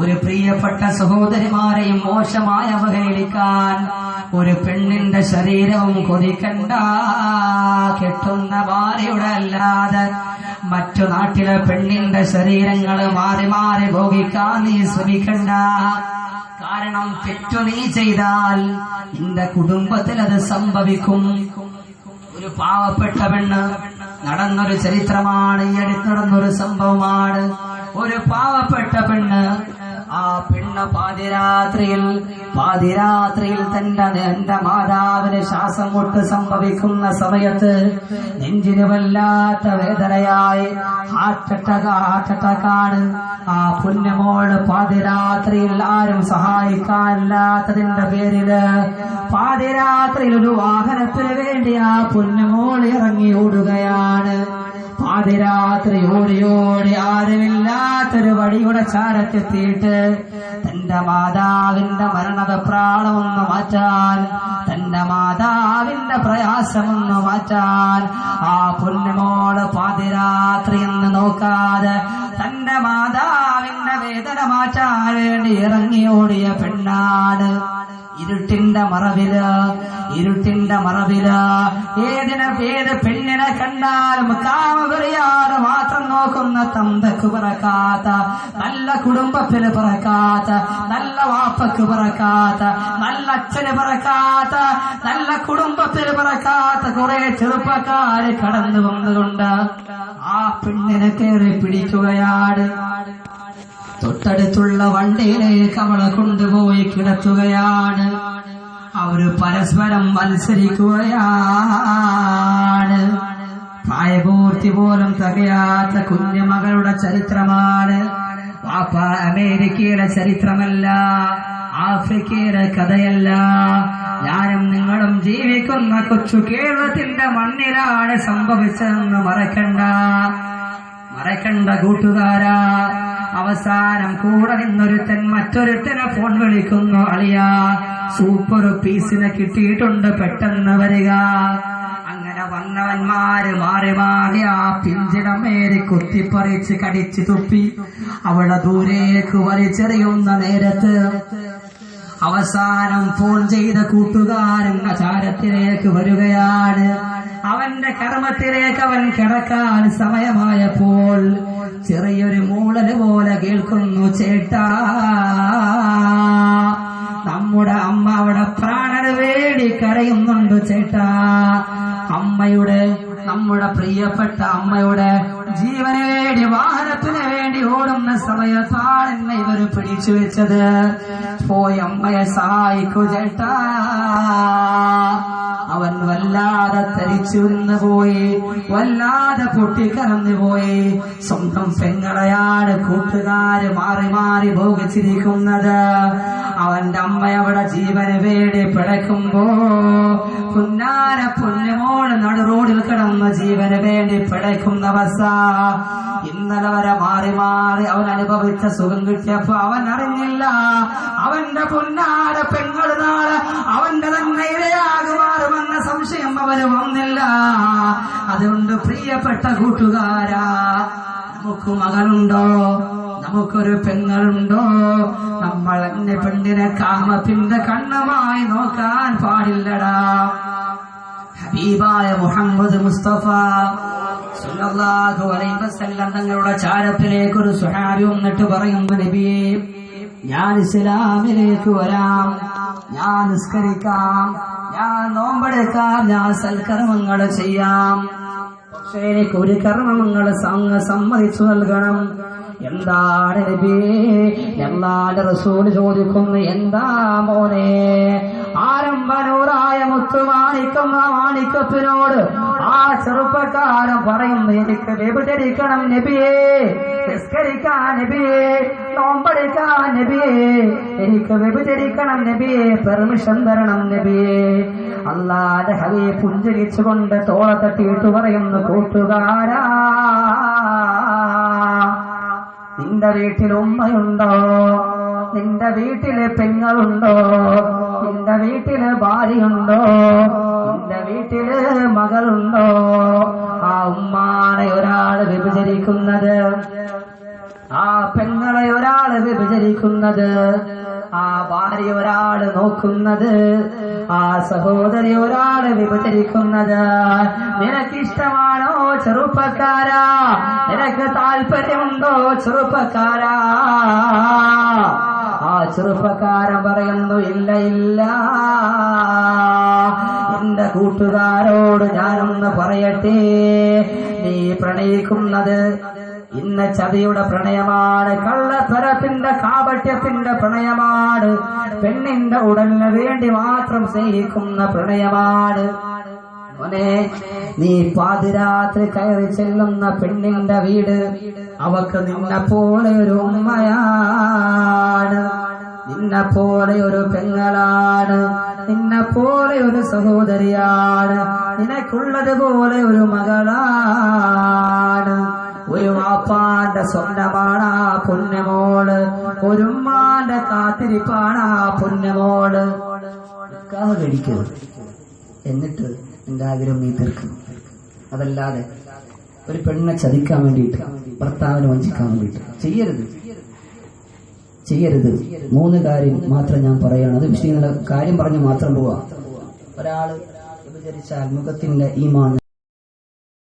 ഒരു പ്രിയപ്പെട്ട സഹോദരിമാരെയും മോശമായി അവഹേളിക്കാൻ ഒരു പെണ്ണിന്റെ ശരീരവും കൊതിക്കണ്ട കെട്ടുന്ന ഭാര്യയുടെ അല്ലാതെ മറ്റു നാട്ടിലെ പെണ്ണിന്റെ ശരീരങ്ങൾ മാറി മാറി ഭോഗിക്കാൻ നീ ശ്രമിക്കണ്ട. കാരണം തെറ്റു നീ ചെയ്താൽ നിന്റെ കുടുംബത്തിൽ അത് സംഭവിക്കും. ഒരു പാവപ്പെട്ട പെണ്ണ് നടന്നൊരു ചരിത്രമാണ് ഈ അടുത്ത് നടന്നൊരു സംഭവമാണ്. ഒരു പാവപ്പെട്ട പെണ്ണ് ആ പെണ്ണ് പാതിരാത്രിയിൽ പാതിരാത്രിയിൽ തന്റെ എന്റെ മാതാവിന് ശ്വാസം മുട്ട് സംഭവിക്കുന്ന സമയത്ത് നെഞ്ചിന് വല്ലാത്ത വേദനയായി ഹാർട്ട് ആ പുന്നമോൾ പാതിരാത്രിയിൽ ആരും സഹായിക്കാനില്ലാത്തതിന്റെ പേരിൽ പാതിരാത്രിയിൽ ഒരു വാഹനത്തിന് വേണ്ടി ആ പുന്നമോൾ ഇറങ്ങി ഓടുകയാണ്. പാതിരാത്രി ഓടി ഓടി ആരുമില്ലാത്തൊരു വഴിയുടെ ചാരത്തെത്തിയിട്ട് തന്റെ മാതാവിന്റെ മരണപ്രാണമൊന്ന് മാറ്റാൻ തന്റെ മാതാവിന്റെ പ്രയാസമൊന്ന് മാറ്റാൻ ആ പുണ്യമോൾ പാതിരാത്രി എന്ന് നോക്കാതെ തന്റെ മാതാവിന്റെ വേദന മാറ്റാൻ വേണ്ടി ഇറങ്ങിയോടിയ പെണ്ണാണ് ഇരുട്ടിന്റെ മറവിൽ ഇരുട്ടിന്റെ മറവിൽ. ഏതിനെ ഏത് പെണ്ണിനെ കണ്ടാലും കാമപെറിയാറ് മാത്രം നോക്കുന്ന തന്തക്ക് പിറക്കാത്ത നല്ല കുടുംബത്തിന് പിറക്കാത്ത നല്ല വാപ്പക്ക് പിറക്കാത്ത നല്ല അച്ഛന് പിറക്കാത്ത നല്ല കുടുംബത്തിന് പിറക്കാത്ത കുറെ ചെറുപ്പക്കാര് കടന്നു വന്നുകൊണ്ട് ആ പെണ്ണിനെ കയറി പിടിക്കുകയാണ്. തൊട്ടടുത്തുള്ള വണ്ടിയിലേക്ക് അവളെ കൊണ്ടുപോയി കിടത്തുകയാണ്. അവർ പരസ്പരം മത്സരിക്കുകയാണ്. പ്രായപൂർത്തി പോലും തകയാത്ത കുഞ്ഞുമകളുടെ ചരിത്രമാണ്. പാപ്പ അമേരിക്കയുടെ ചരിത്രമല്ല ആഫ്രിക്കയുടെ കഥയല്ല. ഞാനും നിങ്ങളും ജീവിക്കുന്ന കൊച്ചു കേരളത്തിന്റെ മണ്ണിലാണ് സംഭവിച്ചതെന്ന് മറക്കണ്ട. മറക്കണ്ട കൂട്ടുകാരാ. അവസാനം കൂടെ നിന്നൊരുത്തൻ മറ്റൊരുത്തനെ ഫോൺ വിളിക്കുന്നു അളിയ സൂപ്പർ പീസിനെ കിട്ടിയിട്ടുണ്ട് പെട്ടെന്ന് വരിക. അങ്ങനെ വന്നവന്മാര് മാറി മാറി ആ പിഞ്ചിടമേരി കുത്തിപ്പറിച്ച് കടിച്ചു തുപ്പി അവളെ ദൂരേക്ക് വലിച്ചെറിയുന്ന നേരത്ത് അവസാനം ഫോൺ ചെയ്ത കൂട്ടുകാരൻ ആചാരത്തിലേക്ക് വരികയാണ്. അവന്റെ കർമ്മത്തിലേക്ക് അവൻ കിടക്കാൻ സമയമായപ്പോൾ ചെറിയൊരു മൂളൽ പോലെ കേൾക്കുന്നു ചേട്ടാ നമ്മുടെ അമ്മ അവിടെ പ്രാണന് വേണ്ടി കരയുന്നുണ്ട് ചേട്ടാ. അമ്മയുടെ നമ്മുടെ പ്രിയപ്പെട്ട അമ്മയുടെ ജീവന് വേണ്ടി വാഹനത്തിന് വേണ്ടി ഓടുന്ന സമയത്താണ് ഇവർ പിടിച്ചു വെച്ചത്? പോയി അമ്മയെ സഹായിക്കൂ ചേട്ടാ. അവൻ വല്ലാതെ തരിച്ചു നിന്ന് പോയി. വല്ലാതെ പൊട്ടിക്കറന്നു പോയി. സ്വന്തം പെങ്ങളെയാണ് കൂട്ടുകാര് മാറി മാറി ഭോഗിച്ചിരിക്കുന്നത്. അവന്റെ അമ്മ അവിടെ ജീവന് വേണ്ടി പിടയ്ക്കുമ്പോ പുന്നാര പുല്ലുമോൾ നടു റോഡിൽ കിടന്ന് ജീവന് വേണ്ടി പിടയ്ക്കുന്ന അവസ്ഥ ഇന്നലെ വരെ മാറി മാറി അവൻ അനുഭവിച്ച സുഖം കിട്ടിയപ്പോ അവൻ അറിഞ്ഞില്ല. അവന്റെ പുന്നാര പെങ്ങൾ നാളെ അവന്റെ തന്നെ ഇരയാകുമാറുമെന്ന സംശയം അവന് വന്നില്ല. അതുകൊണ്ട് പ്രിയപ്പെട്ട കൂട്ടുകാരാ നമുക്ക് മകളുണ്ടോ? നമുക്കൊരു പെങ്ങളുണ്ടോ? നമ്മൾ എന്നെ പെണ്ണിനെ കാമത്തിന്റെ കണ്ണമായി നോക്കാൻ പാടില്ലടാ. ഹബീബായ മുഹമ്മദ് മുസ്തഫ വസല്ലം തങ്ങളുടെ ചാരത്തിലേക്ക് ഒരു സുഹാബി വന്നിട്ട് പറയുന്നു നബിയെ ഞാൻ ഇസ്ലാമിലേക്ക് വരാം. ഞാൻ നിസ്കരിക്കാം. ഞാൻ നോമ്പെടുക്കാം. ഞാൻ സൽക്കർമ്മങ്ങൾ ചെയ്യാം. പക്ഷേ എനിക്ക് ഒരു കർമ്മങ്ങൾ സമ്മതിച്ചു നൽകണം. എന്താണ് എല്ലാന്റെ റസൂൽ ചോദിക്കുന്നു എന്താ മോനെ? ആരംഭനൂറായ മുത്തുമാണിക്കുന്ന മാണിക്കപ്പിനോട് ആ ചെറുപ്പക്കാരൻ പറയുന്നു എനിക്ക് വ്യഭിചരിക്കണം നബിയേ നിസ്കരിക്കാൻ നബിയേ നോമ്പടിക്കാൻ നബിയേ എനിക്ക് വ്യഭിചരിക്കണം നബിയെ പെർമിഷൻ തരണം നബിയേ. അല്ലാതെ ഹവിയെ പുഞ്ചരിച്ചുകൊണ്ട് തോള തട്ടിയിട്ട് പറയുന്നു കൂട്ടുകാരാ നിന്റെ വീട്ടിൽ ഉമ്മയുണ്ടോ? നിന്റെ വീട്ടിലെ പെങ്ങളുണ്ടോ? നിന്റെ വീട്ടിലെ ഭാര്യയുണ്ടോ? വീട്ടിൽ മകളുണ്ടോ? ആ ഉമ്മാനെ ഒരാൾ വിഭജിക്കുന്നത് ആ പെങ്ങളെ ഒരാൾ വിഭജിക്കുന്നത് ആ ഭാര്യ ഒരാൾ നോക്കുന്നത്. ആ സഹോദരി ഒരാൾ വിഭജിക്കുന്നത് നിനക്കിഷ്ടമാണോ ചെറുപ്പക്കാരാ? നിനക്ക് താല്പര്യമുണ്ടോ ചെറുപ്പക്കാരാ? ചെറുപ്പക്കാരൻ പറയുന്നു ഇല്ല ഇല്ല. എന്റെ കൂട്ടുകാരോട് ഞാനൊന്ന് പറയട്ടെ. നീ പ്രണയിക്കുന്നത് ഇന്ന ചതിയുടെ പ്രണയമാണ്. കള്ളത്തരത്തിന്റെ കാപട്യത്തിന്റെ പ്രണയമാണ്. പെണ്ണിന്റെ ഉടലിന് വേണ്ടി മാത്രം സ്നേഹിക്കുന്ന പ്രണയമാണ്. മോനെ നീ പാതിരാത്രി കയറി ചെല്ലുന്ന പെണ്ണിന്റെ വീട് അവക്ക് നിന്നെ പോലെ ഒരു ഉമ്മയാണ്. നിന്നെ പോലെ ഒരു പെങ്ങളാണ് നിന്നെ പോലെ ഒരു സഹോദരിയാണ് നിനക്കുള്ളതുപോലെ ഒരു മകളാണ്. ഒരു വാപ്പാന്റെ സ്വന്തമാണ് പുണ്യമോൾ ഒരു ഉമ്മാന്റെ കാത്തിരിപ്പാണ് പുണ്യമോൾ. എന്നിട്ട് എന്റെ ആഗ്രഹം നീ തീർക്കും അതല്ലാതെ ഒരു പെണ്ണെ ചതിക്കാൻ വേണ്ടിയിട്ട് ഭർത്താവിനെ വഞ്ചിക്കാൻ വേണ്ടിയിട്ട് ചെയ്യരുത്. ചെയ്യരുത്. മൂന്ന് കാര്യം മാത്രം ഞാൻ പറയാണ്. അത് വിശദീകരണ കാര്യം പറഞ്ഞു മാത്രം പോവാ. ഒരാൾ വിചരിച്ചാൽ മുഖത്തിന്റെ ഈമാൻ